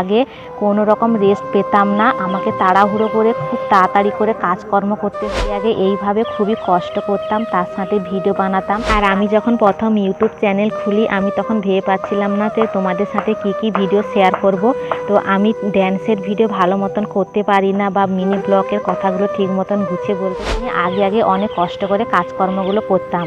আগে কোনো রকম রেস্ট পেতাম না। আমাকে তাড়াহুড়ো করে খুব তাড়াতাড়ি করে কাজকর্ম করতে হতো আগে এইভাবে খুবই কষ্ট করতাম, তার সাথে ভিডিও বানাতাম। আর আমি যখন প্রথম ইউটিউব চ্যানেল খুলি, আমি তখন ভেবে পাচ্ছিলাম না যে তোমাদের সাথে কি কি ভিডিও শেয়ার করব। তো আমি ড্যান্সের ভিডিও ভালো মতন করতে পারি না বা মিনি ব্লগের কথাগুলো ঠিক মতন গুছিয়ে বলতে আমি আগে আগে অনেক কষ্ট করে কাজকর্মগুলো করতাম।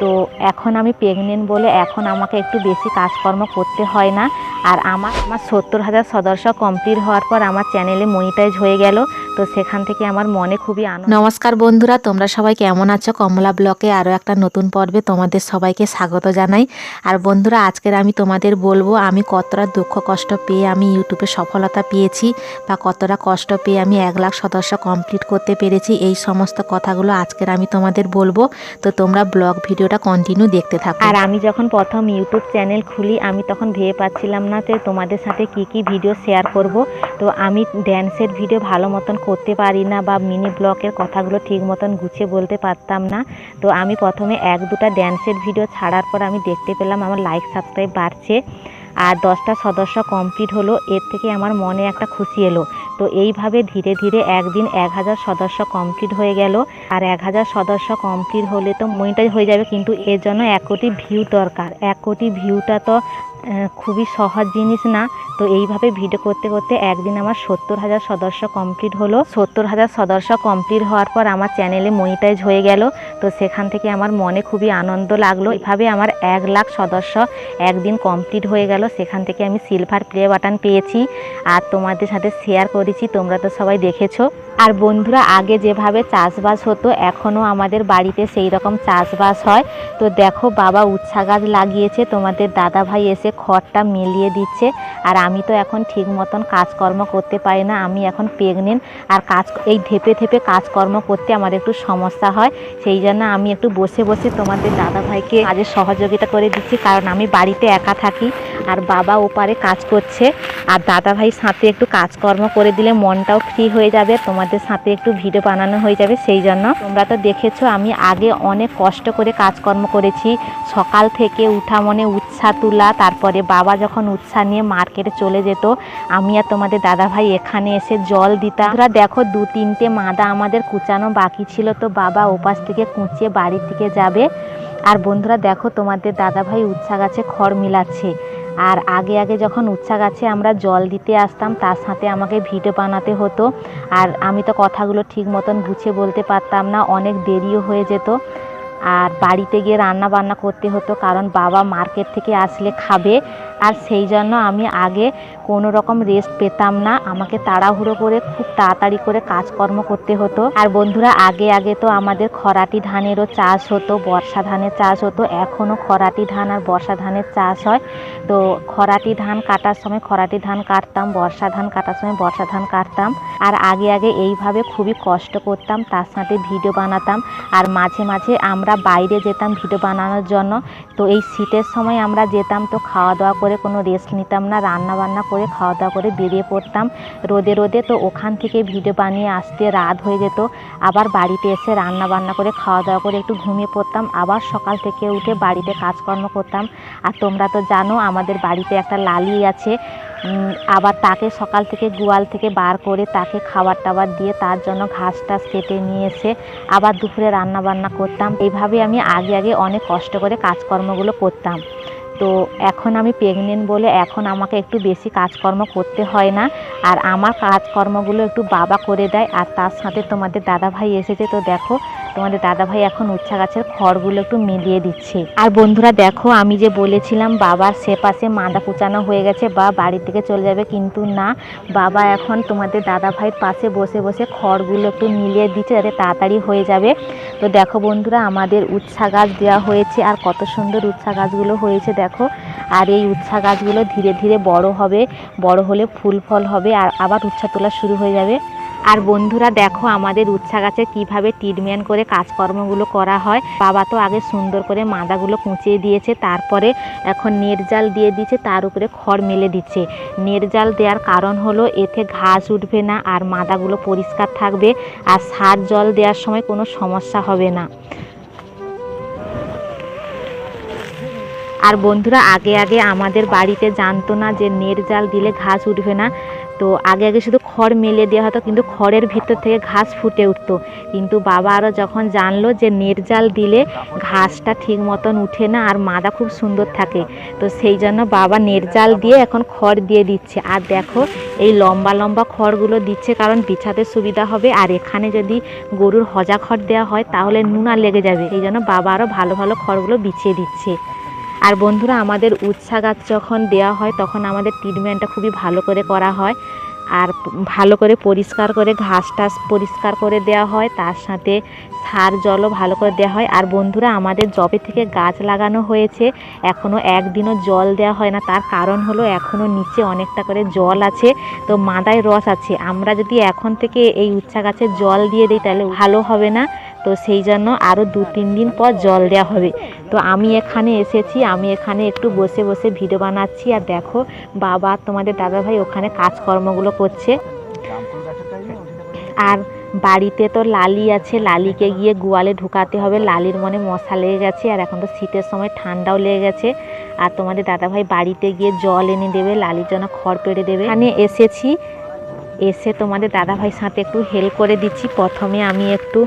তো এখন আমি প্রেগনেন্ট বলে এখন আমাকে একটু বেশি কাজকর্ম করতে হয় না। আর আমার আমার সত্তর হাজার সদস্য কমপ্লিট হওয়ার পর আমার চ্যানেলে মনিটাইজ হয়ে গেল। তো সেখান থেকে আমার মনে খুবই আনন্দ। নমস্কার বন্ধুরা তোমরা সবাই কেমন আছো? কমলা ব্লকে আরও একটা নতুন পর্বে তোমাদের সবাইকে স্বাগত জানাই। আর বন্ধুরা আজকের আমি তোমাদের বলব আমি কতটা দুঃখ কষ্ট পেয়ে আমি ইউটিউবে সফলতা পেয়েছি বা কতটা কষ্ট পেয়ে আমি এক লাখ সদস্য কমপ্লিট করতে পেরেছি এই সমস্ত কথাগুলো আজকের আমি তোমাদের বলব। তো তোমরা ব্লগ ভিডিওটা কন্টিনিউ দেখতে থাকো। আর আমি যখন প্রথম ইউটিউব চ্যানেল খুলি আমি তখন ভেবে পাচ্ছিলাম না যে তোমাদের সাথে কি কি ভিডিও শেয়ার করব। তো আমি ড্যান্সের ভিডিও ভালো মতন করতে পারি না বা মিনি ব্লকের কথাগুলো ঠিক মতন গুছিয়ে বলতে পারতাম না। তো আমি প্রথমে এক দুটা ড্যান্সের ভিডিও ছাড়ার পর আমি দেখতে পেলাম আমার লাইক সাবস্ক্রাইব বাড়ছে। আর দশটা সদস্য কমপ্লিট হলো, এর থেকে আমার মনে একটা খুশি এলো। তো এইভাবে ধীরে ধীরে একদিন এক হাজার সদস্য কমপ্লিট হয়ে গেল। আর এক হাজার সদস্য কমপ্লিট হলে তো মনিটাইজ হয়ে যাবে, কিন্তু এর জন্য এক কোটি ভিউ দরকার। এক কোটি ভিউটা তো খুবই সহজ জিনিস না। তো এইভাবে ভিডিও করতে করতে একদিন আমার সত্তর হাজার সদস্য কমপ্লিট হলো। সত্তর হাজার সদস্য কমপ্লিট হওয়ার পর আমার চ্যানেলে মনিটাইজ হয়ে গেল। তো সেখান থেকে আমার মনে খুবই আনন্দ লাগল। এইভাবে আমার এক লাখ সদস্য একদিন কমপ্লিট হয়ে গেল। সেখান থেকে আমি সিলভার প্লে বাটন পেয়েছি। আর তোমাদের সাথে শেয়ার করেছি। তোমরা তো সবাই দেখেছ। আর বন্ধুরা, আগে যেভাবে চাষবাস হতো, এখনও আমাদের বাড়িতে সেই রকম চাষবাস হয়। তো দেখো, বাবা উচ্ছা গাছ লাগিয়েছে, তোমাদের দাদা ভাই এসে খড়টা মিলিয়ে দিচ্ছে। আর আমি তো এখন ঠিক মতন কাজকর্ম করতে পারি না, আমি এখন প্রেগনেন্ট আর কাজ, এই ধেপে ধেপে কাজকর্ম করতে আমার একটু সমস্যা হয়। সেই জন্য আমি একটু বসে বসে তোমাদের দাদা ভাইকে কাজে সহযোগিতা করে দিচ্ছি, কারণ আমি বাড়িতে একা থাকি আর বাবা ওপারে কাজ করছে। আর দাদা ভাই সাথে একটু কাজকর্ম করে দিলে মনটাও ফ্রি হয়ে যাবে তোমাদের সাথে একটু ভিডিও বানানো হয়ে যাবে, সেই জন্য। তোমরা তো দেখেছ, আমি আগে অনেক কষ্ট করে কাজকর্ম করেছি। সকাল থেকে উঠা মনে উৎসাহ তোলা, তারপরে বাবা যখন উৎসাহ নিয়ে মার্কেটে চলে যেত, আমি আর তোমাদের দাদা ভাই এখানে এসে জল দিতাম। তোমরা দেখো, দু তিনটে মাদা আমাদের কুচানো বাকি ছিল, তো বাবা ওপাশ থেকে কুচিয়ে বাড়ির দিকে যাবে। আর বন্ধুরা দেখো, তোমাদের দাদা ভাই উচ্ছা গাছে খড় মিলাচ্ছে। আর আগে আগে যখন উচ্ছা গাছে আমরা জল দিতে আসতাম, তার সাথে আমাকে ভিডিও বানাতে হতো। আর আমি তো কথাগুলো ঠিক মতন গুছিয়ে বলতে পারতাম না, অনেক দেরিও হয়ে যেত। আর বাড়িতে গিয়ে রান্না বান্না করতে হতো, কারণ বাবা মার্কেট থেকে আসলে খাবে। আর সেই জন্য আমি আগে কোনো রকম রেস্ট পেতাম না। আমাকে তাড়াহুড়ো করে খুব তাড়াতাড়ি করে কাজকর্ম করতে হতো। আর বন্ধুরা, আগে আগে তো আমাদের খরাটি ধানেরও চাষ হতো, বর্ষা ধানের চাষ হতো। এখনও খরাটি ধান আর বর্ষা ধানের চাষ হয়। তো খরাটি ধান কাটার সময় খরাটি ধান কাটতাম, বর্ষা ধান কাটার সময় বর্ষা ধান কাটতাম। আর আগে আগে এইভাবে খুবই কষ্ট করতাম, তার সাথে ভিডিও বানাতাম। আর মাঝে মাঝে আমরা বাইরে যেতাম ভিডিও বানানোর জন্য। তো এই শীতের সময় আমরা যেতাম তো খাওয়া দাওয়া করে কোনো রেস্ট নিতাম না রান্না বান্না করে খাওয়া দাওয়া করে বেরিয়ে পড়তাম রোদে রোদে। তো ওখান থেকে ভিডিও বানিয়ে আসতে রাত হয়ে যেত। আবার বাড়িতে এসে রান্না বান্না করে খাওয়া দাওয়া করে একটু ঘুমিয়ে পড়তাম। আবার সকাল থেকে উঠে বাড়িতে কাজকর্ম করতাম। আর তোমরা তো জানো, আমাদের বাড়িতে একটা লালি আছে। আবার তাকে সকাল থেকে গোয়াল থেকে বার করে তাকে খাবার টাবার দিয়ে তার জন্য ঘাস টাস কেটে নিয়ে এসে আবার দুপুরে রান্না বান্না করতাম। এইভাবে আমি আগে আগে অনেক কষ্ট করে কাজকর্মগুলো করতাম। তো এখন আমি প্রেগনেন্ট বলে এখন আমাকে একটু বেশি কাজকর্ম করতে হয় না। আর আমার কাজকর্মগুলো একটু বাবা করে দেয়, আর তার সাথে তোমাদের দাদাভাই এসেছে। তো দেখো তোমাদের দাদা ভাই এখন উচ্ছা গাছের খড়গুলো একটু মিলিয়ে দিচ্ছে। আর বন্ধুরা দেখো, আমি যে বলেছিলাম বাবার সে পাশে মাদা কুচানো হয়ে গেছে বা বাড়ি থেকে চলে যাবে, কিন্তু না, বাবা এখন তোমাদের দাদা ভাইয়ের পাশে বসে বসে খড়গুলো একটু মিলিয়ে দিচ্ছে যাতে তাড়াতাড়ি হয়ে যাবে। তো দেখো বন্ধুরা, আমাদের উচ্ছা গাছ দেওয়া হয়েছে, আর কত সুন্দর উচ্ছা গাছগুলো হয়েছে দেখো। আর এই উচ্ছা গাছগুলো ধীরে ধীরে বড় হবে, বড় হলে ফুল ফল হবে, আর আবার উচ্ছা তোলা শুরু হয়ে যাবে। আর বন্ধুরা দেখো আমাদের উচ্ছা গাছে কীভাবে ট্রিটমেন্ট করে কাজকর্মগুলো করা হয়। বাবা তো আগে সুন্দর করে মাদাগুলো কুচিয়ে দিয়েছে, তারপরে এখন নেট জাল দিয়ে দিচ্ছে তার উপরে খড় মেলে দিচ্ছে। নেট জাল দেওয়ার কারণ হলো এতে ঘাস উঠবে না আর মাদাগুলো পরিষ্কার থাকবে আর সার জল দেওয়ার সময় কোনো সমস্যা হবে না। আর বন্ধুরা আগে আগে আমাদের বাড়িতে জানতো না যে নেট জাল দিলে ঘাস উঠবে না। তো আগে আগে শুধু খড় মেলে দেওয়া হতো, কিন্তু খড়ের ভিতর থেকে ঘাস ফুটে উঠতো। কিন্তু বাবা আরও যখন জানলো যে নেট জাল দিলে ঘাসটা ঠিক মতন উঠে না আর মাদা খুব সুন্দর থাকে, তো সেই জন্য বাবা নেট জাল দিয়ে এখন খড় দিয়ে দিচ্ছে। আর দেখো, এই লম্বা লম্বা খড়গুলো দিচ্ছে কারণ বিছাতে সুবিধা হবে। আর এখানে যদি গরুর হজা খড় দেওয়া হয়, তাহলে নুনা লেগে যাবে। এই জন্য বাবা আরও ভালো ভালো খড়গুলো বিছিয়ে দিচ্ছে। আর বন্ধুরা, আমাদের উচ্ছা গাছ যখন দেওয়া হয়, তখন আমাদের ট্রিটমেন্টটা খুবই ভালো করে করা হয়। আর ভালো করে পরিষ্কার করে ঘাস টাস পরিষ্কার করে দেওয়া হয়, তার সাথে সার জলও ভালো করে দেওয়া হয়। আর বন্ধুরা, আমাদের জবে থেকে গাছ লাগানো হয়েছে এখনও একদিনও জল দেওয়া হয় না। তার কারণ হলো এখনও নিচে অনেকটা করে জল আছে, তো মাদায় রস আছে। আমরা যদি এখন থেকে এই উচ্ছা গাছে জল দিয়ে দিই, তাহলে ভালো হবে না। তো সেই জন্য আরও দু, তিন দিন পর জল দেওয়া হবে। তো আমি এখানে এসেছি, আমি এখানে একটু বসে বসে ভিডিও বানাচ্ছি। আর দেখো, বাবা, তোমাদের দাদাভাই ওখানে কাজকর্মগুলো করছে। আর বাড়িতে তো লালি আছে, লালিকে গিয়ে গোয়ালে ঢুকাতে হবে। লালির মনে মশা লেগে গেছে, আর এখন তো শীতের সময় ঠান্ডাও লেগে গেছে। আর তোমাদের দাদাভাই বাড়িতে গিয়ে জল এনে দেবে, লালির জন্য খড় পেড়ে দেবে। এখানে এসেছি এসে তোমাদের দাদাভাই সাথে একটু হেল্প করে দিচ্ছি। প্রথমে আমি একটু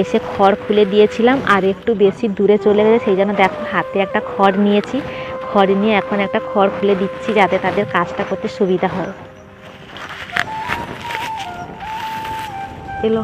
এসে খড় খুলে দিয়েছিলাম, আর একটু বেশি দূরে চলে গেছে সেই জন্য দেখো হাতে একটা খড় নিয়েছি। খড় নিয়ে এখন একটা খড় খুলে দিচ্ছি যাতে তাদের কাজটা করতে সুবিধা হয়। এলো।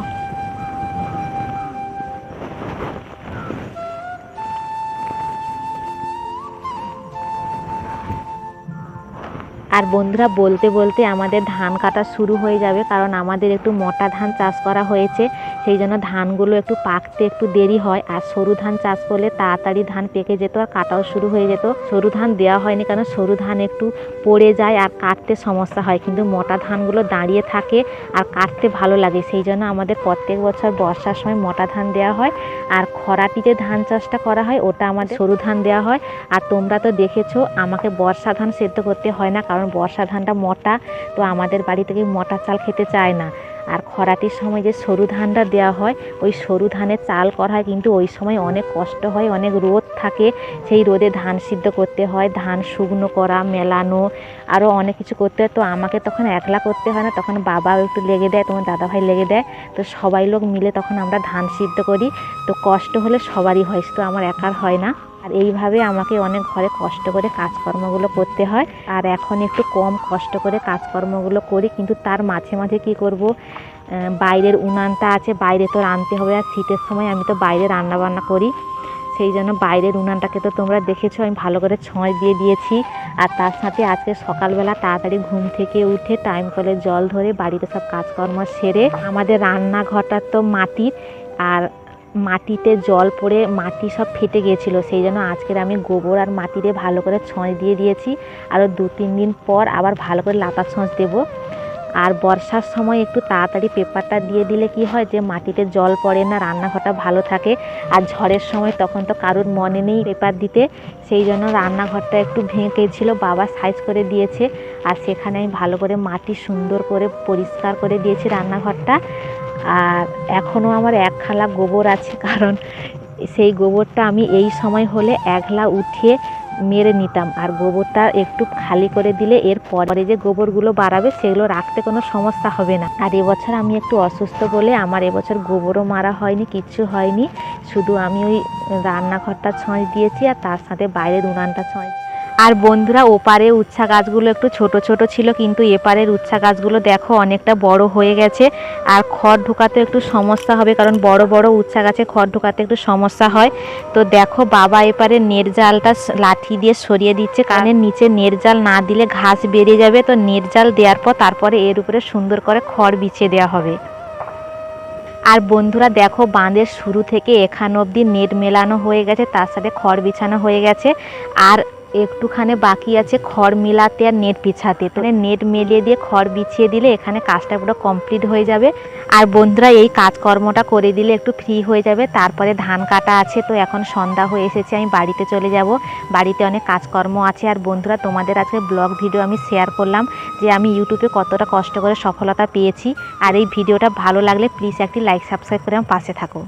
আর বন্ধুরা, বলতে বলতে আমাদের ধান কাটা শুরু হয়ে যাবে, কারণ আমাদের একটু মোটা ধান চাষ করা হয়েছে। সেই জন্য ধানগুলো একটু পাকতে একটু দেরি হয়, আর সরু ধান চাষ করলে তাড়াতাড়ি ধান পেকে যেত আর কাটাও শুরু হয়ে যেত। সরু ধান দেওয়া হয়নি, কারণ সরু ধান একটু পড়ে যায় আর কাটতে সমস্যা হয়, কিন্তু মোটা ধানগুলো দাঁড়িয়ে থাকে আর কাটতে ভালো লাগে। সেই জন্য আমাদের প্রত্যেক বছর বর্ষার সময় মোটা ধান দেওয়া হয়, আর খরাটি যে ধান চাষটা করা হয়, ওটা আমাদের সরু ধান দেওয়া হয়। আর তোমরা তো দেখেছ, আমাকে বর্ষা ধান সেদ্ধ করতে হয় না, কারণ বর্ষা ধানটা মোটা, তো আমাদের বাড়ি থেকে মোটা চাল খেতে চায় না। আর খরাটির সময় যে সরু ধানটা দেওয়া হয়, ওই সরু ধানের চাল করা হয়, কিন্তু ওই সময় অনেক কষ্ট হয়, অনেক রোদ থাকে। সেই রোদে ধান সিদ্ধ করতে হয়, ধান শুকনো করা, মেলানো আরও অনেক কিছু করতে হয়। তো আমাকে তখন একলা করতে হয় না, তখন বাবাও একটু লেগে দেয়, তোমার দাদাভাই লেগে দেয়। তো সবাই লোক মিলে তখন আমরা ধান সিদ্ধ করি। তো কষ্ট হলে সবারই হয়, শুধু আমার একার হয় না। আর এইভাবে আমাকে অনেক ঘরে কষ্ট করে কাজকর্মগুলো করতে হয়। আর এখন একটু কম কষ্ট করে কাজকর্মগুলো করি, কিন্তু তার মাঝে মাঝে কি করব? বাইরের উনানটা আছে, বাইরে তো রাঁধতে হবে আর শীতের সময় আমি তো বাইরে রান্না বান্না করি। সেই জন্য বাইরের উনানটাকে তো তোমরা দেখেছ, আমি ভালো করে ছয় দিয়ে দিয়েছি। আর তার সাথে আজকে সকালবেলা তাড়াতাড়ি ঘুম থেকে উঠে টাইম কলে জল ধরে বাড়িতে সব কাজকর্ম সেরে আমাদের রান্নাঘরটা তো মাটির। আর মাটিতে জল পড়ে মাটি সব ফেটে গিয়েছিল, সেই জন্য আজকের আমি গোবর আর মাটিতে ভালো করে ছঁচ দিয়ে দিয়েছি। আরও দু তিন দিন পর আবার ভালো করে লাতা ছঁচ দেবো। আর বর্ষার সময় একটু তাড়াতাড়ি পেপারটা দিয়ে দিলে কি হয় যে, মাটিতে জল পড়ে না, রান্নাঘরটা ভালো থাকে। আর ঝড়ের সময় তখন তো কারোর মনে নেই পেপার দিতে। সেই জন্য রান্নাঘরটা একটু ভেঙেছিল, বাবা সাইজ করে দিয়েছে। আর সেখানে আমি ভালো করে মাটি সুন্দর করে পরিষ্কার করে দিয়েছি রান্নাঘরটা। আর এখনও আমার এক খালা গোবর আছে, কারণ সেই গোবরটা আমি এই সময় হলে একলা উঠিয়ে মেরে নিতাম। আর গোবরটা একটু খালি করে দিলে এর পরে যে গোবরগুলো বাড়াবে সেগুলো রাখতে কোনো সমস্যা হবে না। আর এবছর আমি একটু অসুস্থ বলে আমার এবছর গোবরও মারা হয়নি, কিচ্ছু হয়নি। শুধু আমি ওই রান্নাঘরটা ছঁচ দিয়েছি আর তার সাথে বাইরের উনানটা ছঁচ আর বন্ধুরা, ওপারে উচ্ছা গাছগুলো একটু ছোট ছোট ছিল, কিন্তু এপারের উচ্ছা গাছগুলো দেখো অনেকটা বড় হয়ে গেছে। আর খড় ঢোকাতে একটু সমস্যা হবে, কারণ বড় বড় উচ্ছা গাছে খড় ঢোকাতে একটু সমস্যা হয়। তো দেখো, বাবা এপারে নেট জালটা লাঠি দিয়ে সরিয়ে দিচ্ছে কানের নিচে নেট জাল না দিলে ঘাস বেরিয়ে যাবে। তো নেট জাল দেওয়ার পর তারপরে এর উপরে সুন্দর করে খড় বিছিয়ে দেওয়া হবে। আর বন্ধুরা, দেখো, বাঁধের শুরু থেকে এখান অবধি নেট মেলানো হয়ে গেছে, তার সাথে খড় বিছানো হয়ে গেছে। আর একটুখানি বাকি আছে, খড় মেলাতে আর নেট বিছাতে। তো নেট মেলিয়ে দিয়ে খড় বিছিয়ে দিলে এখানে কাজটা পুরো কমপ্লিট হয়ে যাবে। আর বন্ধুরা, এই কাজকর্মটা করে দিলে একটু ফ্রি হয়ে যাবে। তারপরে ধান কাটা আছে, তো এখন সন্ধ্যা হয়ে এসেছে, আমি বাড়িতে চলে যাব। বাড়িতে অনেক কাজকর্ম আছে। আর বন্ধুরা, তোমাদের আজকে ব্লগ ভিডিও আমি শেয়ার করলাম, যে আমি ইউটিউবে কতটা কষ্ট করে সফলতা পেয়েছি। আর এই ভিডিওটা ভালো লাগলে প্লিজ একটি লাইক সাবস্ক্রাইব করে আমার পাশে থাকো।